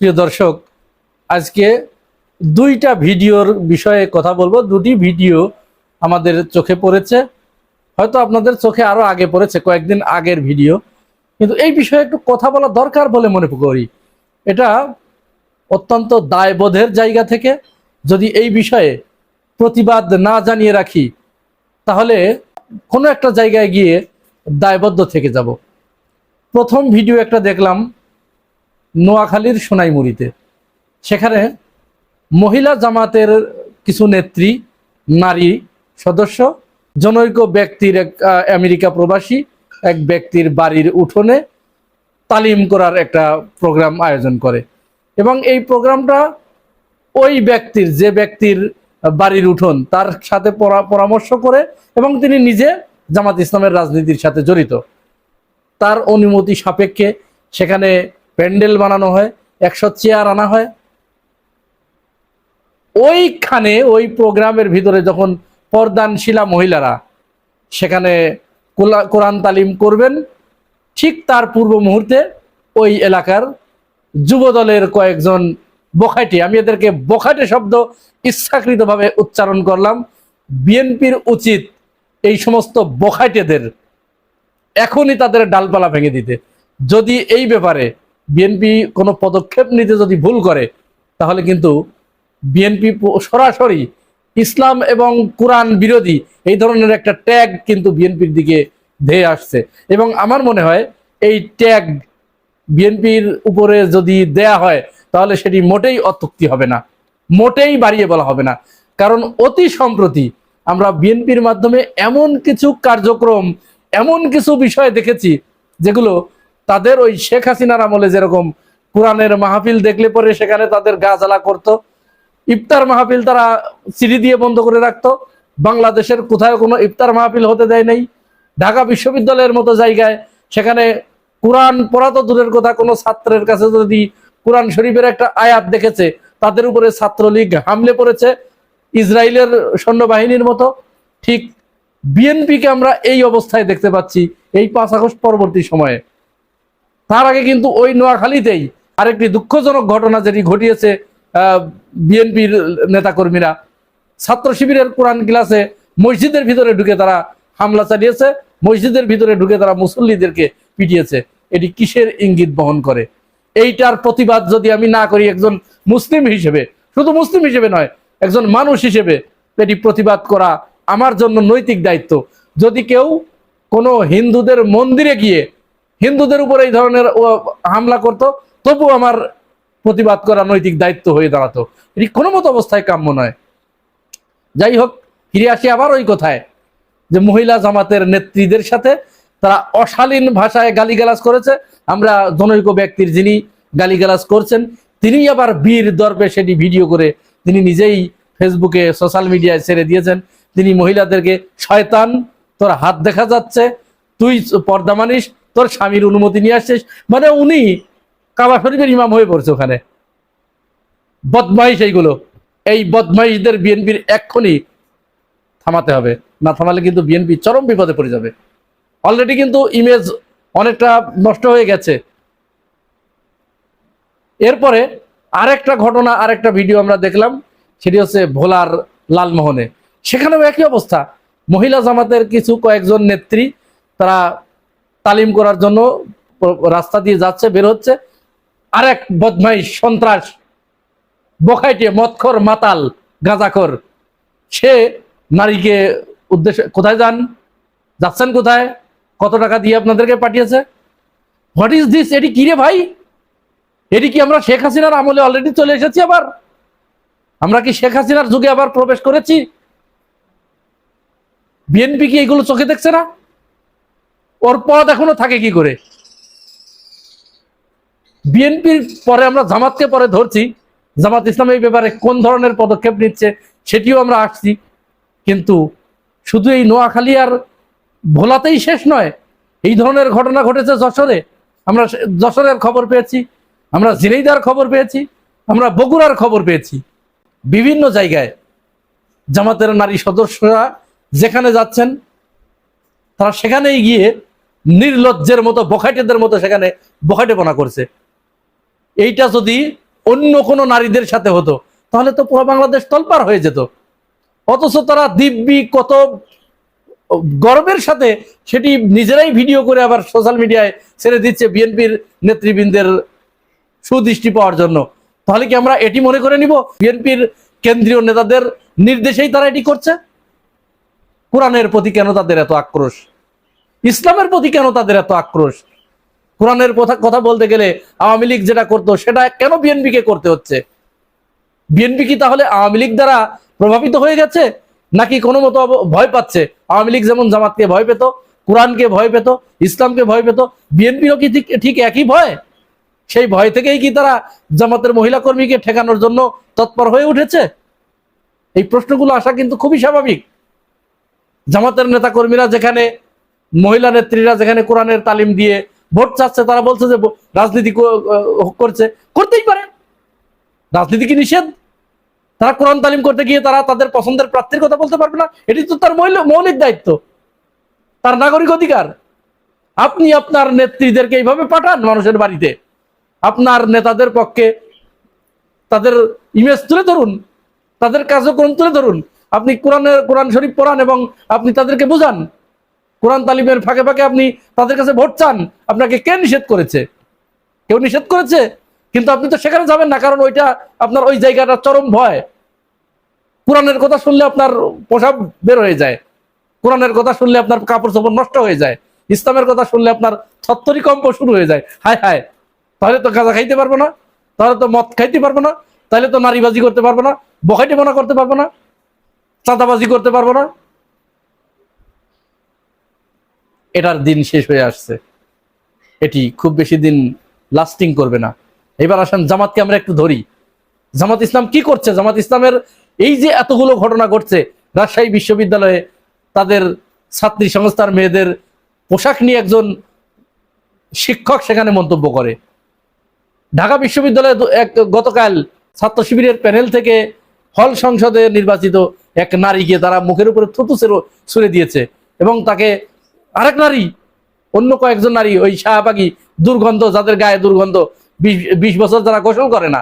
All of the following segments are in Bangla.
প্রিয় দর্শক, আজকে দুইটা ভিডিওর বিষয়ে কথা বলব। দুটি ভিডিও আমাদের চোখে পড়েছে। হয়তো আপনাদের চোখে আরও আগে পড়েছে, কয়েকদিন আগের ভিডিও। কিন্তু এই বিষয়ে একটু কথা বলা দরকার বলে মনে করি। এটা অত্যন্ত দায়বোধের জায়গা থেকে যদি এই বিষয়ে প্রতিবাদ না জানিয়ে রাখি, তাহলে কোনো একটা জায়গায় গিয়ে দায়বদ্ধ থেকে যাব। প্রথম ভিডিও একটা দেখলাম নোয়াখালীর সোনাইমুড়িতে। সেখানে মহিলা জামাতের কিছু নেত্রী, নারী সদস্য, জনৈক ব্যক্তির এক আমেরিকা প্রবাসী, এক ব্যক্তির বাড়ির উঠোনে তালিম করার একটা প্রোগ্রাম আয়োজন করে। এবং এই প্রোগ্রামটা ওই ব্যক্তির, যে ব্যক্তির বাড়ির উঠোন, তার সাথে পরা- পরামর্শ করে এবং তিনি নিজে জামাত ইসলামের রাজনীতির সাথে জড়িত। তার অনুমতি সাপেক্ষে সেখানে প্যান্ডেল বানানো হয়, একশো চেয়ার আনা হয়। ওইখানে ওই প্রোগ্রামের ভিতরে যখন পর্দানশীলা মহিলারা সেখানে কোরআন তালিম করবেন, ঠিক তার পূর্ব মুহূর্তে ওই এলাকার যুবদলের কয়েকজন বখাটে আমি এদেরকে বখাটে শব্দ ইচ্ছাকৃতভাবে উচ্চারণ করলাম, বিএনপির উচিত এই সমস্ত বখাটেদের এখনই তাদের ডালপালা ভেঙে দিতে। যদি এই ব্যাপারে বিএনপি কোনো পদক্ষেপ নিতে যদি ভুল করে, তাহলে কিন্তু বিএনপি সরাসরি ইসলাম এবং কোরআন বিরোধী এই ধরনের একটা ট্যাগ কিন্তু বিএনপির দিকে ধেয়ে আসছে। এবং আমার মনে হয় এই ট্যাগ বিএনপির উপরে যদি দেয়া হয়, তাহলে সেটি মোটেই অত্যুক্তি হবে না। মোটেই বাড়িয়ে বলা হবে না। কারণ অতি সম্প্রতি আমরা বিএনপির মাধ্যমে এমন কিছু কার্যক্রম, এমন কিছু বিষয় দেখেছি, যেগুলো তাদের ওই শেখ হাসিনার আমলে যেরকম কোরআনের মাহফিল দেখলে পরে সেখানে তাদের গা জ্বালা করতো। ইফতার মাহফিল তারা সিঁড়ি দিয়ে বন্ধ করে রাখতো। বাংলাদেশের কোথাও কোনো ইফতার মাহফিল হতে দেয় নাই। ঢাকা বিশ্ববিদ্যালয়ের মতো জায়গায় সেখানে কোরআন পড়া তো দূরের কথা, কোনো ছাত্রের কাছে যদি কোরআন শরীফের একটা আয়াত দেখেছে, তাদের উপরে ছাত্রলীগ হামলে পড়েছে ইসরায়েলের সৈন্যবাহিনীর মতো। ঠিক বিএনপিকে আমরা এই অবস্থায় দেখতে পাচ্ছি এই পাঁচ আগস্ট পরবর্তী সময়ে। তার আগে কিন্তু ওই নোয়াখালীতেই আরেকটি দুঃখজনক ঘটনা যেটি ঘটিয়েছে বিএনপির নেতাকর্মীরা। ছাত্র শিবিরের কোরআন ক্লাসে মসজিদের ভিতরে ঢুকে তারা হামলা চালিয়েছে, মসজিদের ভিতরে ঢুকে তারা মুসল্লিদেরকে পিটিয়েছে। এটি কিসের ইঙ্গিত বহন করে? এইটার প্রতিবাদ যদি আমি না করি একজন মুসলিম হিসেবে, শুধু মুসলিম হিসেবে নয়, একজন মানুষ হিসেবে এটি প্রতিবাদ করা আমার জন্য নৈতিক দায়িত্ব। যদি কেউ কোনো হিন্দুদের মন্দিরে গিয়ে হিন্দুদের উপর এই ধরনের হামলা করত তবু আমার প্রতিবাদ করা নৈতিক দায়িত্ব হয়ে দাঁড়াতো। এটি কোনো মতো অবস্থায় কাম্য নয়। যাই হোক, ফিরে আসি আবার ওই কথায়, যে মহিলা জামাতের নেত্রীদের সাথে তারা অশালীন ভাষায় গালিগালাজ করেছে। আমরা জনৈক ব্যক্তির যিনি গালিগালাজ করছেন তিনি আবার বীর দর্পে সেটি ভিডিও করে তিনি নিজেই ফেসবুকে সোশ্যাল মিডিয়ায় ছেড়ে দিয়েছেন। তিনি মহিলাদেরকে, শয়তান, তোর হাত দেখা যাচ্ছে, তুই পর্দা মানিস তোর স্বামীর অনুমতি নিয়ে আসছিস? মানে উনি কাবা শরীফের ইমাম হয়ে পড়ছে ওখানে। বদমাইশ এইগুলো। এই বদমাইশদের বিএনপির এক্ষুনি থামাতে হবে। না থামালে কিন্তু বিএনপি চরম বিপদে পড়ে যাবে। অলরেডি কিন্তু ইমেজ অনেকটা নষ্ট হয়ে গেছে। এরপরে আরেকটা ঘটনা, আরেকটা ভিডিও আমরা দেখলাম। সেটি হচ্ছে ভোলার লালমোহনে। সেখানেও একই অবস্থা। মহিলা জামাতের কিছু কয়েকজন নেত্রী, তারা তালিম করার জন্য রাস্তা দিয়ে যাচ্ছে, বের হচ্ছে। আরেক বদমাইশ, সন্ত্রাস, বখাইটে মৎখর মাতাল, গাঁজাখর। সে নারীকে উদ্দেশ্যে, কোথায় যান? যাচ্ছেন কোথায়? কত টাকা দিয়ে আপনাদেরকে পাঠিয়েছে? হোয়াট ইজ দিস এটি কি রে ভাই? এটি কি আমরা শেখ হাসিনার আমলে অলরেডি চলে এসেছি আবার? আমরা কি শেখ হাসিনার যুগে আবার প্রবেশ করেছি? বিএনপি কি এগুলো চোখে দেখছে না? ওর পদ এখনও থাকে কি করে? বিএনপির পরে আমরা জামাতকে পরে ধরছি। জামাত ইসলাম এই ব্যাপারে কোন ধরনের পদক্ষেপ নিচ্ছে সেটিও আমরা আসছি। কিন্তু শুধু এই নোয়াখালী আর ভোলাতেই শেষ নয়, এই ধরনের ঘটনা ঘটেছে যশোরে। আমরা যশোরের খবর পেয়েছি, আমরা জিনেইদার খবর পেয়েছি, আমরা বগুড়ার খবর পেয়েছি। বিভিন্ন জায়গায় জামাতের নারী সদস্যরা যেখানে যাচ্ছেন, তারা সেখানেই গিয়ে নির্লজ্জের মতো, বখাটেদের মতো সেখানে বখাটেপনা করছে। এইটা যদি অন্য কোনো নারীদের সাথে হতো, তাহলে তো পুরো বাংলাদেশ তলপার হয়ে যেত। অথচ তারা দিব্যি কত গর্বের সাথে সেটি নিজেরাই ভিডিও করে আবার সোশ্যাল মিডিয়ায় ছেড়ে দিচ্ছে বিএনপির নেতৃবৃন্দের সুদৃষ্টি পাওয়ার জন্য। তাহলে কি আমরা এটি মনে করে নিব? বিএনপির কেন্দ্রীয় নেতাদের নির্দেশেই তারা এটি করছে? কোরআনের প্রতি কেন তাদের এত আক্রোশ? ইসলামের প্রতি কেন তাদের এত আক্রোশ? কোরআনের কথা বলতে গেলে আওয়ামী লীগ যেটা করতো, সেটা কেন বিএনপিকে করতে হচ্ছে? বিএনপি কি তাহলে আওয়ামী লীগ দ্বারা প্রভাবিত হয়ে গেছে? নাকি কোনো মতো ভয় পাচ্ছে? আওয়ামী লীগ যেমন জামাতকে ভয় পেত, কোরআনকে ভয় পেত, ইসলামকে ভয় পেত বিএনপিও কি ঠিক একই ভয়? সেই ভয় থেকেই কি তারা জামাতের মহিলা কর্মীকে ঠেকানোর জন্য তৎপর হয়ে উঠেছে? এই প্রশ্নগুলো আসা কিন্তু খুবই স্বাভাবিক। জামাতের নেতা কর্মীরা যেখানে মহিলা নেত্রীরা যেখানে কোরআনের তালিম দিয়ে ভোট চাচ্ছে, তারা বলছে যে রাজনীতি করছে। করতেই পারে। রাজনীতি কি নিষেধ? তারা কোরআন তালিম করতে গিয়ে তারা তাদের পছন্দের প্রার্থীর কথা বলতে পারবে না? এটি তো তার মৌল- মৌলিক দায়িত্ব। তার নাগরিক অধিকার। আপনি আপনার নেত্রীদেরকে এইভাবে পাঠান মানুষের বাড়িতে। আপনার নেতাদের পক্ষে তাদের ইমেজ তুলে ধরুন। তাদের কার্যক্রম তুলে ধরুন। আপনি কোরআনের কোরআন শরীফ পড়ান এবং আপনি তাদেরকে বুঝান। কোরআন তালিমের ফাঁকে ফাঁকে আপনি তাদের কাছে ভোট চান, আপনাকে কে নিষেধ করেছে? কেউ নিষেধ করেছে? কিন্তু আপনি তো সেখানে যাবেন না, কারণ ওইটা আপনার ওই জায়গাটা চরম ভয়। কোরআনের কথা শুনলে আপনার পোশাক বের হয়ে যায়। কোরআনের কথা শুনলে আপনার কাপড় চোপড় নষ্ট হয়ে যায়। ইসলামের কথা শুনলে আপনার ছত্তরি কম্প শুরু হয়ে যায়। হায় হায়, তাহলে তো গাঁজা খাইতে পারব না, তাহলে তো মদ খাইতে পারব না, তাহলে তো নারীবাজি করতে পারব না, বখাইতে মনা করতে পারব না, চাঁদাবাজি করতে পারব না। এটার দিন শেষ হয়ে আসছে। এটি খুব বেশি দিন লাস্টিং করবে না। এবার আসেন জামাতকে আমরা একটু ধরি। জামাত ইসলাম কি করছে? জামাত ইসলামের এই যে এতগুলো ঘটনা ঘটছে, রাজশাহী বিশ্ববিদ্যালয়ে তাদের ছাত্রী সংস্থার মেয়েদের পোশাক নিয়ে একজন শিক্ষক সেখানে মন্তব্য করে। ঢাকা বিশ্ববিদ্যালয়ে এক গতকাল ছাত্র শিবিরের প্যানেল থেকে হল সংসদে নির্বাচিত এক নারীকে তারা মুখের উপরে থুতু ছুড়ে দিয়েছে এবং তাকে আরেক নারী, অন্য কয়েকজন নারী, ওই শাহবাগি, দুর্গন্ধ, যাদের গায়ে দুর্গন্ধ, বিশ বছর যারা গোসল করে না,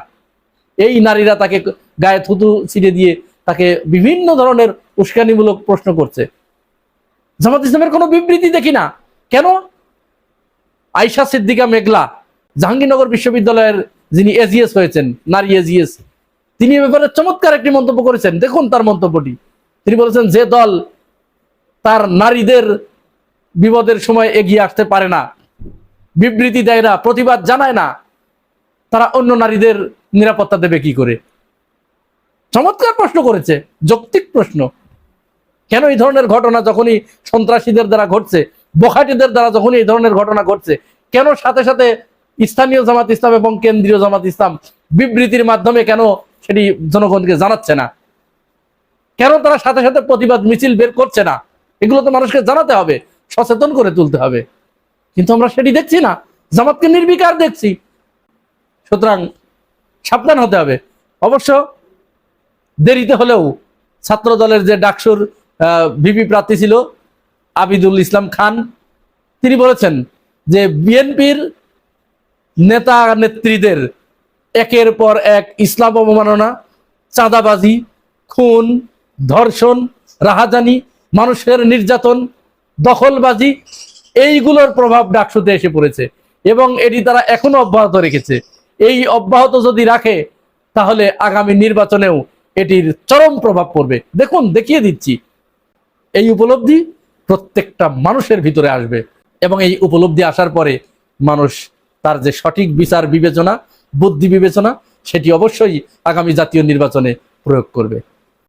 এই নারীরা তাকে গায়ে থুতু ছিঁড়ে দিয়ে তাকে বিভিন্ন ধরনের উস্কানিমূলক প্রশ্ন করছে। জামাত ইসলামের কোনো বিবৃতি দেখি না। কেন? আয়শা সিদ্দিকা মেঘলা, জাহাঙ্গীরনগর বিশ্ববিদ্যালয়ের যিনি এজিএস হয়েছেন, নারী এজিএস তিনি ব্যাপারে চমৎকার একটি মন্তব্য করেছেন। দেখুন তার মন্তব্যটি। তিনি বলেছেন, যে দল তার নারীদের বিপদের সময় এগিয়ে আসতে পারে না। বিবৃতি দেয় না, প্রতিবাদ জানায় না। তারা অন্য নারীদের নিরাপত্তা দেবে কি করে? চমৎকার প্রশ্ন করেছে, যৌক্তিক প্রশ্ন। কেন এই ধরনের ঘটনা যখনই সন্ত্রাসীদের দ্বারা ঘটছে, বখাটিদের দ্বারা যখনই এই ধরনের ঘটনা ঘটছে, কেন সাথে সাথে স্থানীয় জামাত ইসলাম এবং কেন্দ্রীয় জামাত ইসলাম বিবৃতির মাধ্যমে কেন সেটি জনগণকে জানাচ্ছে না? কেন তারা সাথে সাথে প্রতিবাদ মিছিল বের করছে না? এগুলো তো মানুষকে জানাতে হবে। সচেতন করে তুলতে হবে। কিন্তু আমরা সেটি দেখছি না। জামাতকে নির্বিকার দেখছি। সুতরাং সাবধান হতে হবে। অবশ্য দেরিতে হলেও ছাত্র দলের যে ডাকসুর ভিপি প্রার্থী ছিল, আবিদুল ইসলাম খান, তিনি বলেছেন যে বিএনপির নেতা নেত্রীদের একের পর এক ইসলাম অবমাননা, চাঁদাবাজি, খুন, ধর্ষণ, রাহাজানি, মানুষের নির্যাতন দখলবাজি, এইগুলোর প্রভাব ডাকসুতে এসে পড়েছে এবং এটি তারা এখনও অব্যাহত রেখেছে। এই অব্যাহত যদি রাখে, তাহলে আগামী নির্বাচনেও এটির চরম প্রভাব পড়বে। দেখুন, দেখিয়ে দিচ্ছি। এই উপলব্ধি প্রত্যেকটা মানুষের ভিতরে আসবে এবং এই উপলব্ধি আসার পরে মানুষ তার যে সঠিক বিচার বিবেচনা, বুদ্ধি বিবেচনা, সেটি অবশ্যই আগামী জাতীয় নির্বাচনে প্রয়োগ করবে।